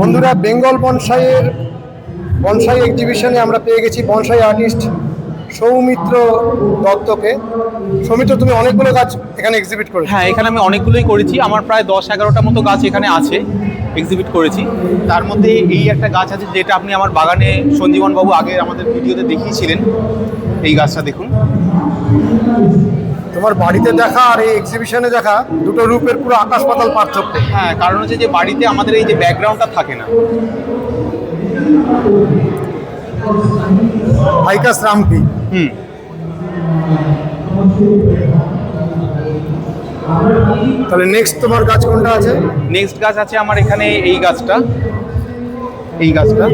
বন্ধুরা, বেঙ্গল বনসাইয়ের, বনসাই এক্সিবিশনে আমরা পেয়ে গেছি বনসাই আর্টিস্ট সৌমিত্র দত্তকে। সৌমিত্র, তুমি অনেকগুলো গাছ এখানে এক্সিবিট করেছ। হ্যাঁ এখানে আমি অনেকগুলোই করেছি। আমার প্রায় দশ এগারোটা মতো গাছ এখানে আছে এক্সিবিট করেছি। তার মধ্যে এই একটা গাছ আছে যেটা আপনি আমার বাগানে সঞ্জীবন বাবু আগে আমাদের ভিডিওতে দেখিয়েছিলেন। এই গাছটা দেখুন। তোমার বাড়িতে দেখা আর এই এক্সিবিশনে দেখা দুটো রূপের পুরো আকাশ পাতাল পার্থক্য। হ্যাঁ কারণ হচ্ছে যে বাড়িতে আমাদের এই যে ব্যাকগ্রাউন্ডটা থাকে না। ভাইকাস রামপি হুম। তাহলে নেক্সট তোমার গাছ কোনটা আছে? নেক্সট গাছ আছে আমার এখানে এই গাছটা। এই গাছটা।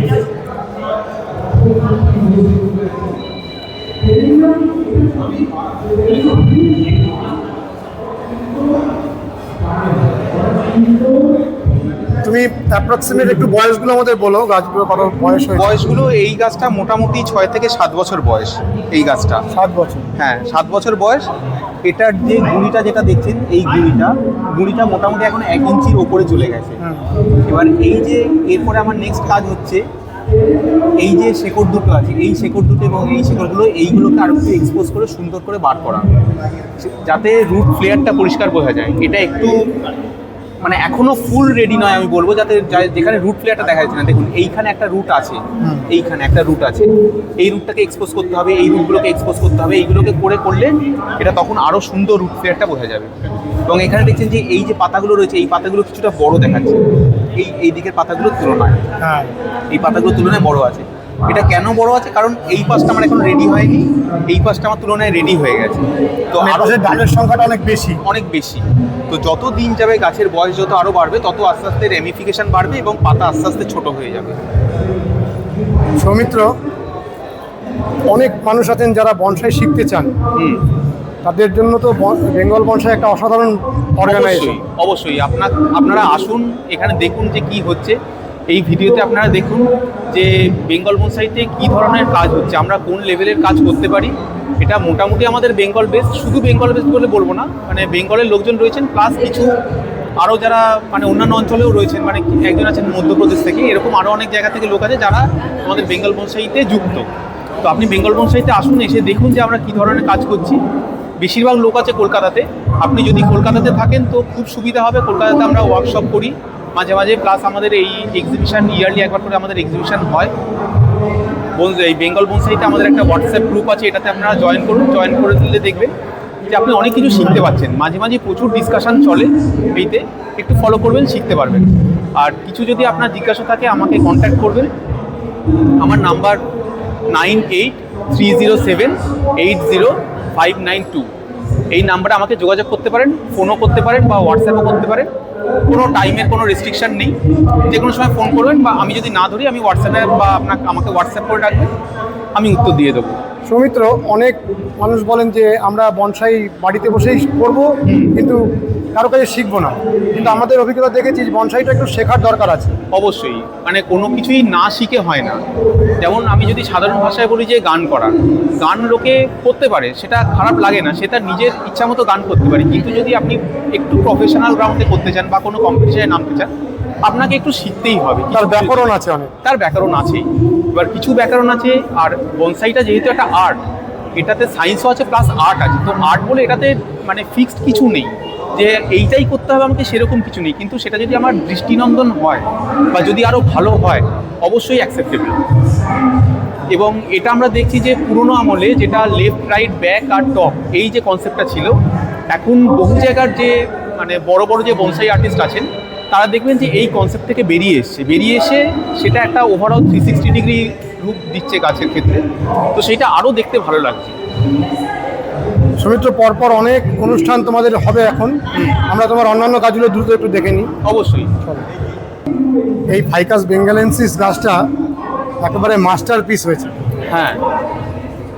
তুমি অ্যাপ্রক্সিমেট একটু বয়সগুলো আমাদের বলো গাছগুলো কত বয়স হয়েছে? বয়সগুলো এই গাছটা মোটামুটি ছয় থেকে সাত বছর বয়স এই গাছটা। সাত বছর। হ্যাঁ সাত বছর বয়স। এটার যে গুঁড়িটা যেটা দেখছেন এই গুঁড়িটা গুঁড়িটা মোটামুটি এখন এক ইঞ্চির ওপরে চলে গেছে। এবার এই যে এরপরে আমার নেক্সট কাজ হচ্ছে এই যে শেকড় দুটো আছে এই শেকড় দুটো এবং এই শেকড়গুলো এইগুলোকে আরও একটু এক্সপোজ করে সুন্দর করে বার করা। যাতে রুট ফ্লেয়ারটা পরিষ্কার বোঝা যায়। এটা একটু মানে এখনও ফুল রেডি নয় আমি বলব যাতে যেখানে রুট ফ্লেয়ারটা দেখা যাচ্ছে না। দেখুন এইখানে একটা রুট আছে এইখানে একটা রুট আছে। এই রুটটাকে এক্সপোজ করতে হবে এই রুটগুলোকে এক্সপোজ করতে হবে এইগুলোকে করে করলে এটা তখন আরও সুন্দর রুট ফ্লেয়ারটা বোঝা যাবে। এবং এখানে দেখছেন যে এই যে পাতাগুলো রয়েছে এই পাতাগুলো কিছুটা বড় দেখাচ্ছে। এই এই দিকের পাতাগুলোর তুলনায়। হ্যাঁ। এই পাতাগুলোর তুলনায় বড় আছে। এটা কেন বড় আছে? কারণ এই পাশটা আমার এখন রেডি হয়নি। এই পাশটা আমার তুলনায় রেডি হয়ে গেছে। তো আরও আশেপাশের ডালের সংখ্যাটা অনেক বেশি। অনেক বেশি। তো যত দিন যাবে গাছের বয়স যত আরও বাড়বে তত আস্তে আস্তে রেমিফিকেশন বাড়বে এবং পাতা আস্তে আস্তে ছোট হয়ে যাবে। সৌমিত্র অনেক মানুষ আছেন যারা বনসাই শিখতে চান। হুম। তাদের জন্য তো বেঙ্গল বনসাই একটা অসাধারণ অর্গানাইজেশন অবশ্যই আপনার আপনারা আসুন, এখানে দেখুন যে কি হচ্ছে। এই ভিডিওতে আপনারা দেখুন যে বেঙ্গল বনসাইতে কি ধরনের কাজ হচ্ছে। আমরা কোন লেভেলের কাজ করতে পারি, এটা মোটামুটি আমাদের বেঙ্গল বেস শুধু বেঙ্গল বেস বলে বলব না মানে বেঙ্গলের লোকজন রয়েছেন প্লাস কিছু আরও যারা মানে অন্যান্য অঞ্চলেও রয়েছেন মানে একজন আছেন মধ্যপ্রদেশ থেকে, এরকম আরও অনেক জায়গা থেকে লোক আছে যারা আমাদের বেঙ্গল বনসাইতে যুক্ত। তো আপনি বেঙ্গল বনসাইতে আসুন, এসে দেখুন যে আমরা কী ধরনের কাজ করছি। বেশিরভাগ লোক আছে কলকাতাতে। আপনি যদি কলকাতাতে থাকেন তো খুব সুবিধা হবে। কলকাতাতে আমরা ওয়ার্কশপ করি। মাঝে মাঝে প্লাস আমাদের এই এক্সিবিশন ইয়ারলি একবার করে আমাদের এক্সিবিশন হয়। এই বেঙ্গল বনসাইতে আমাদের একটা হোয়াটসঅ্যাপ গ্রুপ আছে, এটাতে আপনারা জয়েন করুন। জয়েন করে দিলে দেখবেন যে আপনি অনেক কিছু শিখতে পাচ্ছেন। মাঝে মাঝে প্রচুর ডিসকাশন চলে এইতে। একটু ফলো করবেন, শিখতে পারবেন। আর কিছু যদি আপনার জিজ্ঞাসা থাকে, আমাকে কন্ট্যাক্ট করবেন। আমার number nine eight three zero seven eight zero five nine two এই নাম্বারে আমাকে যোগাযোগ করতে পারেন, ফোনও করতে পারেন বা হোয়াটসঅ্যাপও করতে পারেন। কোনো টাইমের কোনো রেস্ট্রিকশান নেই। যে কোনো সময় ফোন করবেন বা আমি যদি না ধরি, আমি হোয়াটসঅ্যাপে বা আপনাকে, আমাকে হোয়াটসঅ্যাপ করে ডাকবেন আমি উত্তর দিয়ে দেবো। সৌমিত্র অনেক মানুষ বলেন যে আমরা বনসাই বাড়িতে বসেই করব কিন্তু কারও কাছে শিখব না। কিন্তু আমাদের অভিজ্ঞতা দেখেছি যে বনসাইটা একটু শেখার দরকার আছে। অবশ্যই। মানে কোনো কিছুই না শিখে হয় না। যেমন আমি যদি সাধারণ ভাষায় বলি যে গান করা গান লোকে করতে পারে সেটা খারাপ লাগে না সে তার নিজের ইচ্ছা মতো গান করতে পারে। কিন্তু যদি আপনি একটু প্রফেশনাল গ্রাউন্ডে করতে চান বা কোনো কম্পিটিশনে নামতে চান আপনাকে একটু শিখতেই হবে। তার ব্যাকরণ আছে অনেক। তার ব্যাকরণ আছেই। এবার কিছু ব্যাকরণ আছে, আর বনসাইটা যেহেতু একটা আর্ট এটাতে সায়েন্সও আছে প্লাস আর্ট আছে। তো আর্ট বলে এটাতে মানে ফিক্সড কিছু নেই। যে এইটাই করতে হবে আমাকে সেরকম কিছু নেই। কিন্তু সেটা যদি আমার দৃষ্টিনন্দন হয় বা যদি আরও ভালো হয়, অবশ্যই অ্যাকসেপ্টেবল এবং এটা আমরা দেখছি যে পুরোনো আমলে যেটা লেফট রাইট ব্যাক আর টপ এই যে কনসেপ্টটা ছিল, এখন বহু জায়গার যে মানে বড় বড় যে বনসাই আর্টিস্ট আছেন তারা দেখবেন যে এই কনসেপ্ট থেকে বেরিয়ে এসছে। বেরিয়ে এসে সেটা একটা ওভারঅল থ্রি সিক্সটি ডিগ্রি রূপ দিচ্ছে গাছের ক্ষেত্রে। তো সেটা আরও দেখতে ভালো লাগছে। সৌমিত্র পরপর অনেক অনুষ্ঠান তোমাদের হবে এখন। আমরা তোমার অন্যান্য গাছগুলো দ্রুত একটু দেখে নিই। অবশ্যই। এই ফাইকাস বেঙ্গালেন্সিস গাছটা একেবারে মাস্টার পিস হয়েছে। হ্যাঁ।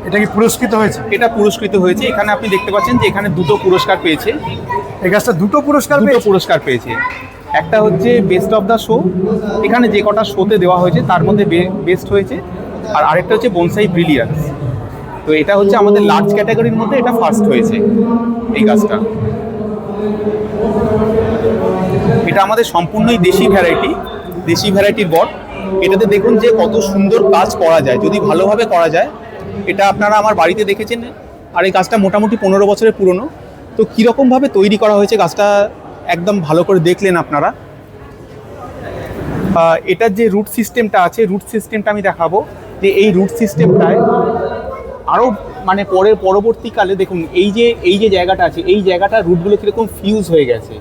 এটা কি পুরস্কৃত হয়েছে? এটা পুরস্কৃত হয়েছে। এখানে আপনি দেখতে পাচ্ছেন যে এখানে দুটো পুরস্কার পেয়েছে। এই গাছটা দুটো পুরস্কার দুটো পুরস্কার পেয়েছে। একটা হচ্ছে বেস্ট অফ দ্য শো এখানে যে কটা শোতে দেওয়া হয়েছে, তার মধ্যে বেস্ট হয়েছে। আর আরেকটা হচ্ছে বনসাই ব্রিলিয়ান্স তো এটা হচ্ছে আমাদের লার্জ ক্যাটাগরির মধ্যে এটা ফার্স্ট হয়েছে এই গাছটা এটা আমাদের সম্পূর্ণই দেশি ভ্যারাইটি দেশি ভ্যারাইটির বট। এটাতে দেখুন যে কত সুন্দর কাজ করা যায়। যদি ভালোভাবে করা যায়, এটা আপনারা আমার বাড়িতে দেখেছেন। আর এই গাছটা মোটামুটি পনেরো বছরের পুরনো। তো কীরকমভাবে তৈরি করা হয়েছে গাছটা একদম ভালো করে দেখলেন আপনারা। এটার যে রুট সিস্টেমটা আছে রুট সিস্টেমটা আমি দেখাবো। যে এই রুট সিস্টেমটায় আরও মানে পরে পরবর্তীকালে দেখুন, এই যে এই যে জায়গাটা আছে, এই জায়গাটা রুটগুলো কীরকম ফিউজ হয়ে গেছে।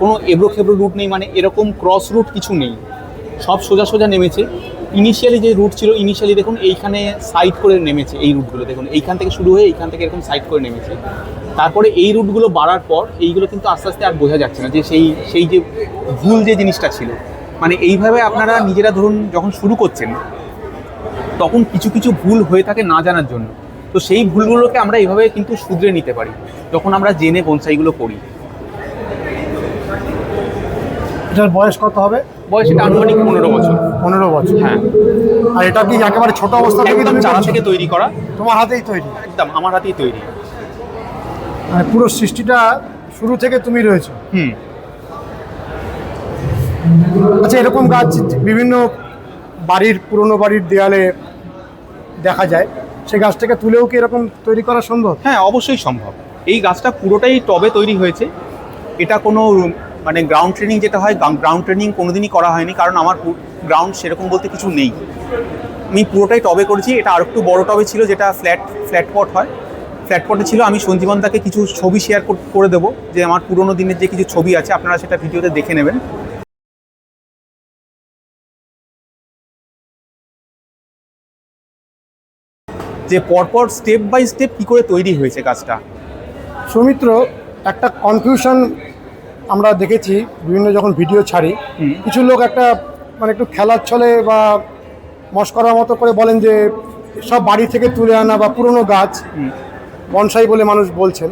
কোনো এবড়ো খেবড়ো রুট নেই মানে এরকম ক্রস রুট কিছু নেই। সব সোজা সোজা নেমেছে। ইনিশিয়ালি যে রুট ছিল ইনিশিয়ালি দেখুন এইখানে সাইড করে নেমেছে এই রুটগুলো দেখুন এইখান থেকে শুরু হয়ে এইখান থেকে এরকম সাইড করে নেমেছে। তারপরে এই রুটগুলো বাড়ার পর এইগুলো কিন্তু আস্তে আস্তে আর বোঝা যাচ্ছে না যে সেই সেই যে ভুল যে জিনিসটা ছিল। মানে এইভাবে আপনারা নিজেরা ধরুন যখন শুরু করছেন, তখন কিছু কিছু ভুল হয়ে থাকে না জানার জন্য। তো সেই ভুলগুলোকে আমরা এইভাবে কিন্তু শুধরে নিতে পারি। যখন আমরা জেনে বনসাইগুলো করি। এটার বয়স কত হবে? বয়স এটা আনুমানিক পনেরো বছর। পনেরো বছর। হ্যাঁ। আর এটা কি একেবারে ছোট অবস্থা থেকে তুমি চারা থেকে তৈরি করা। তোমার হাতেই তৈরি? একদম আমার হাতেই তৈরি। মানে পুরো সৃষ্টিটা শুরু থেকে তুমি রয়েছে? হুম। আচ্ছা এরকম গাছ বিভিন্ন বাড়ির পুরনো বাড়ির দেয়ালে দেখা যায়। সেই গাছটাকে তুলেও কি এরকম তৈরি করা সম্ভব? হ্যাঁ অবশ্যই সম্ভব। এই গাছটা পুরোটাই টবে তৈরি হয়েছে। এটা কোনো মানে গ্রাউন্ড ট্রেনিং যেটা হয় গ্রাউন্ড ট্রেনিং কোনোদিনই করা হয়নি, কারণ আমার গ্রাউন্ড সেরকম বলতে কিছু নেই। আমি পুরোটাই টবে করেছি, এটা আর একটু বড় টবে ছিল, যেটা ফ্ল্যাট ফ্ল্যাট পট হয়। ফ্ল্যাট পটে ছিল, আমি সঞ্জীবন দাকে কিছু ছবি শেয়ার করে দেবো, যে আমার পুরোনো দিনের যে কিছু ছবি আছে, আপনারা সেটা ভিডিওতে দেখে নেবেন। যে পরপর স্টেপ বাই স্টেপ কী করে তৈরি হয়েছে কাজটা সৌমিত্র, একটা কনফিউশন আমরা দেখেছি বিভিন্ন যখন ভিডিও ছাড়ি কিছু লোক একটা মানে একটু খেলার ছলে বা মস্করার মতো করে বলেন যে সব বাড়ি থেকে তুলে আনা বা পুরনো গাছ বনসাই বলে মানুষ বলছেন।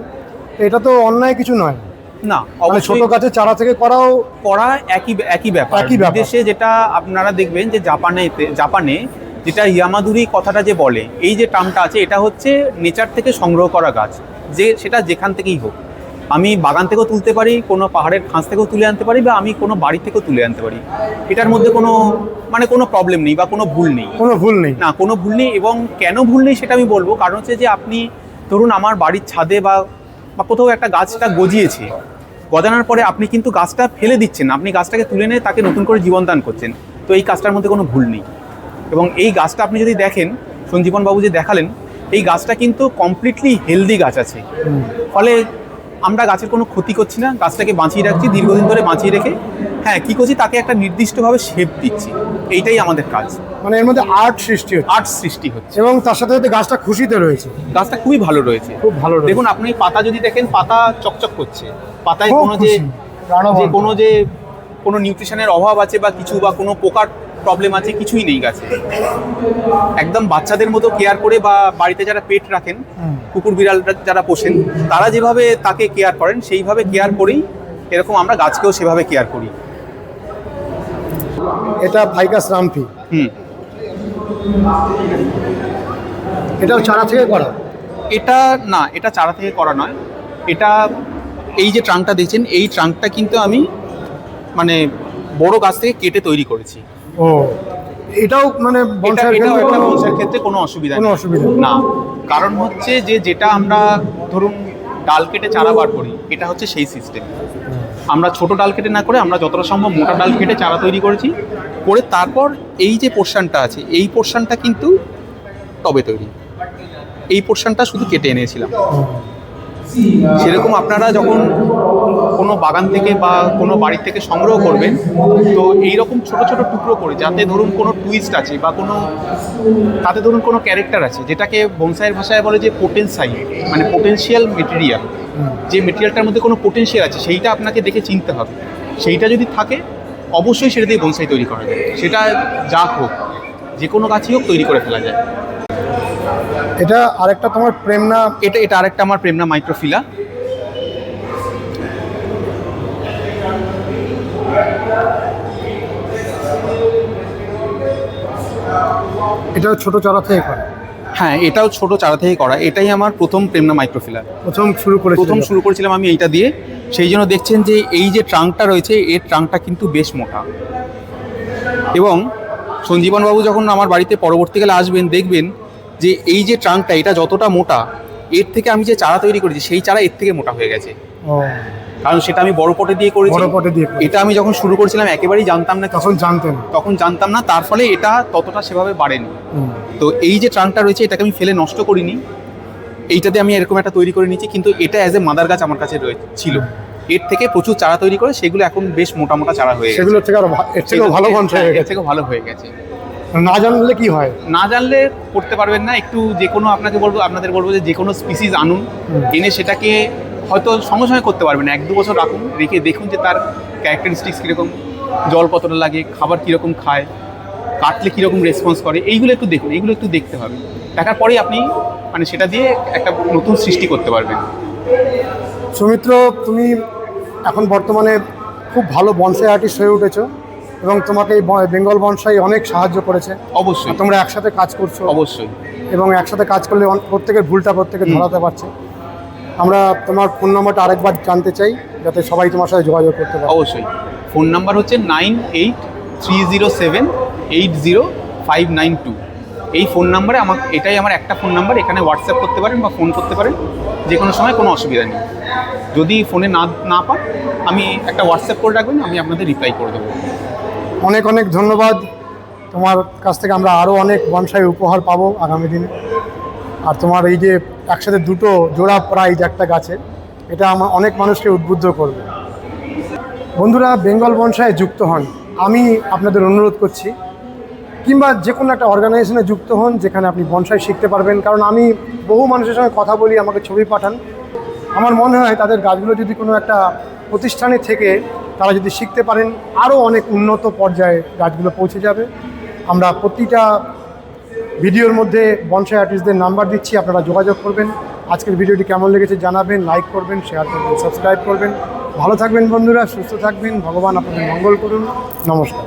এটা তো অন্যায় কিছু নয়। না মানে ছোট গাছের চারা থেকে করাও করা একই একই ব্যাপার। একই। বিদেশে যেটা আপনারা দেখবেন যে জাপানে জাপানে যেটা ইয়ামাদুরি কথাটা যে বলে এই যে টার্মটা আছে এটা হচ্ছে নেচার থেকে সংগ্রহ করা গাছ। যে সেটা যেখান থেকেই হোক। আমি বাগান থেকেও তুলতে পারি কোনো পাহাড়ের খাঁজ থেকেও তুলে আনতে পারি বা আমি কোনো বাড়ি থেকেও তুলে আনতে পারি। এটার মধ্যে কোনো মানে কোনো প্রবলেম নেই বা কোনো ভুল নেই। কোনো ভুল নেই। না কোনো ভুল নেই এবং কেন ভুল নেই সেটা আমি বলব। কারণ হচ্ছে যে আপনি ধরুন আমার বাড়ির ছাদে বা বা কোথাও একটা গাছটা গজিয়েছে। গজানোর পরে আপনি কিন্তু গাছটা ফেলে দিচ্ছেন আপনি গাছটাকে তুলে নিয়ে তাকে নতুন করে জীবন দান করছেন। তো এই কাজটার মধ্যে কোনো ভুল নেই। এবং এই গাছটা আপনি যদি দেখেন সঞ্জীবনবাবু যে দেখালেন এই গাছটা কিন্তু কমপ্লিটলি হেলদি গাছ আছে। ফলে আমরা গাছের কোনো ক্ষতি করছি না গাছটাকে বাঁচিয়ে রাখছি দীর্ঘদিন ধরে বাঁচিয়ে রেখে। হ্যাঁ কী করছি? তাকে একটা নির্দিষ্টভাবে শেপ দিচ্ছি। এইটাই আমাদের কাজ। মানে এর মধ্যে আর্ট সৃষ্টি হচ্ছে। আর্ট সৃষ্টি হচ্ছে। এবং তার সাথে সাথে গাছটা খুশিতে রয়েছে। গাছটা খুবই ভালো রয়েছে। খুব ভালো দেখুন আপনি পাতা যদি দেখেন পাতা চকচক করছে। পাতায় কোনো যে যে কোনো যে কোনো নিউট্রিশনের অভাব আছে বা কিছু বা কোনো পোকার প্রবলেম আছে কিছুই নেই গাছে। একদম বাচ্চাদের মতো কেয়ার করে বা বাড়িতে যারা পেট রাখেন কুকুর বিড়াল যারা পোষেন তারা যেভাবে তাকে কেয়ার করেন সেইভাবে কেয়ার করেই এরকম আমরা গাছকেও সেভাবে কেয়ার করি। এটা ফাইকাস রামফি। হুম। এটাও চারা থেকে করা? এটা না এটা চারা থেকে করা নয়। এটা এই যে ট্রাঙ্কটা দেখছেন এই ট্রাঙ্কটা কিন্তু আমি মানে বড় গাছ থেকে কেটে তৈরি করেছি। ও। এটাও মানে বনসাইয়ের ক্ষেত্রে একটা কোনো- ক্ষেত্রে কোনো অসুবিধা কোনো। অসুবিধা না। কারণ হচ্ছে যে যেটা আমরা ধরুন ডাল কেটে চারা বার করি এটা হচ্ছে সেই সিস্টেম আমরা ছোট ডাল কেটে না করে আমরা যতটা সম্ভব মোটা ডাল কেটে চারা তৈরি করেছি করে তারপর এই যে পোর্শনটা আছে এই পোর্শনটা কিন্তু টবে তৈরি। এই পোর্শনটা শুধু কেটে এনেছিলাম। সেরকম আপনারা যখন কোনো বাগান থেকে বা কোনো বাড়ি থেকে সংগ্রহ করবেন। তো এই রকম ছোট ছোট টুকরো করে যাতে ধরুন কোনো টুইস্ট আছে বা কোনো তাতে ধরুন কোনো ক্যারেক্টার আছে যেটাকে বনসাইয়ের ভাষায় বলে যে পোটেন্সাই মানে পোটেনশিয়াল মেটেরিয়াল যে মেটেরিয়ালটার মধ্যে কোনো পোটেনশিয়াল আছে সেইটা আপনাকে দেখে চিনতে হবে। সেইটা যদি থাকে অবশ্যই সেটা দিয়ে বনসাই তৈরি করা যায়। সেটা যা হোক যে কোনো গাছই হোক তৈরি করে ফেলা যায়। এটা আরেকটা তোমার প্রেমনা এটা এটা আরেকটা আমার প্রেমনা মাইক্রোফিলা এটাও ছোট চারা থেকে করা? হ্যাঁ এটাও ছোট চারা থেকে করা। এটাই আমার প্রথম প্রেমনা মাইক্রোফিলা প্রথম শুরু করে প্রথম শুরু করেছিলাম আমি এইটা দিয়ে। সেই জন্য দেখছেন যে এই যে ট্রাঙ্কটা রয়েছে এর ট্রাঙ্কটা কিন্তু বেশ মোটা। এবং সঞ্জীবনবাবু যখন আমার বাড়িতে পরবর্তীকালে আসবেন দেখবেন যে এই যে ট্রাঙ্কটা এটা যতটা মোটা এর থেকে আমি যে চারা তৈরি করেছি সেই চারা এর থেকে মোটা হয়ে গেছে। কারণ সেটা আমি বড় পটে দিয়ে করেছি। বড় পটে দিয়ে এটা আমি যখন শুরু করেছিলাম একেবারেই জানতাম না তখন জানতেন। তখন জানতাম না তার ফলে এটা ততটা সেভাবে বাড়েনি। তো এই যে ট্রাঙ্কটা রয়েছে এটাকে আমি ফেলে নষ্ট করিনি। এইটাতে আমি এরকম একটা তৈরি করে নিয়েছি কিন্তু এটা অ্যাজ এ মাদার গাছ আমার কাছে ছিল। এর থেকে প্রচুর চারা তৈরি করে সেগুলো এখন বেশ মোটা মোটা চারা হয়ে গেছে। সেগুলো থেকে আরও এর থেকেও ভালো হয়ে হ্যাঁ, গেছে। ভালো হয়ে গেছে। না জানলে কি হয়? না জানলে করতে পারবেন না একটু যে কোনো আপনাকে বলব আপনাদের বলব যে যে কোনো স্পিসিস আনুন। এনে সেটাকে হয়তো সঙ্গে সঙ্গে করতে পারবেন না। এক দু বছর রাখুন রেখে দেখুন যে তার ক্যারেক্টারিস্টিক্স কীরকম জল কতটা লাগে খাবার কীরকম খায় কাটলে কীরকম রেসপন্স করে এইগুলো একটু দেখুন এইগুলো একটু দেখতে হবে। দেখার পরেই আপনি মানে সেটা দিয়ে একটা নতুন সৃষ্টি করতে পারবেন। সৌমিত্র তুমি এখন বর্তমানে খুব ভালো বনসাই আর্টিস্ট হয়ে উঠেছো এবং তোমাকে এই বেঙ্গল বনসাই অনেক সাহায্য করেছে। অবশ্যই। তোমরা একসাথে কাজ করছ অবশ্যই। এবং একসাথে কাজ করলে প্রত্যেকের ভুলটা প্রত্যেকে ধরাতে পারছে। আমরা তোমার ফোন নম্বরটা আরেকবার জানতে চাই যাতে সবাই তোমার সাথে যোগাযোগ করতে পারে। অবশ্যই। ফোন নাম্বার হচ্ছে nine eight three zero seven eight zero five nine two. এই ফোন নাম্বারে আমার এটাই আমার একটা ফোন নাম্বার এখানে হোয়াটসঅ্যাপ করতে পারেন বা ফোন করতে পারেন যে কোনো সময় কোনো অসুবিধা নেই। যদি ফোনে না না পান আমি একটা হোয়াটসঅ্যাপ করে রাখবেন আমি আপনাদের রিপ্লাই করে দেবো। অনেক অনেক ধন্যবাদ। তোমার কাছ থেকে আমরা আরও অনেক বনসাই উপহার পাবো আগামী দিনে। আর তোমার এই যে একসাথে দুটো জোড়া প্রাইজ একটা গাছের এটা আমার অনেক মানুষকে উদ্বুদ্ধ করবে। বন্ধুরা, বেঙ্গল বনসায় যুক্ত হন। আমি আপনাদের অনুরোধ করছি, কিংবা যে কোনো একটা অর্গানাইজেশনে যুক্ত হন, যেখানে আপনি বনসাই শিখতে পারবেন। কারণ আমি বহু মানুষের সঙ্গে কথা বলি, আমাকে ছবি পাঠান। আমার মনে হয় তাদের গাছগুলো যদি কোনো একটা প্রতিষ্ঠানে থেকে তারা যদি শিখতে পারেন, আরও অনেক উন্নত পর্যায়ে গাছগুলো পৌঁছে যাবে। আমরা প্রতিটা ভিডিওর মধ্যে বনসাই আর্টিস্টদের নাম্বার দিচ্ছি, আপনারা যোগাযোগ করবেন। আজকের ভিডিওটি কেমন লেগেছে জানাবেন লাইক করবেন শেয়ার করবেন সাবস্ক্রাইব করবেন। ভালো থাকবেন বন্ধুরা, সুস্থ থাকবেন, ভগবান আপনাদের মঙ্গল করুন। নমস্কার।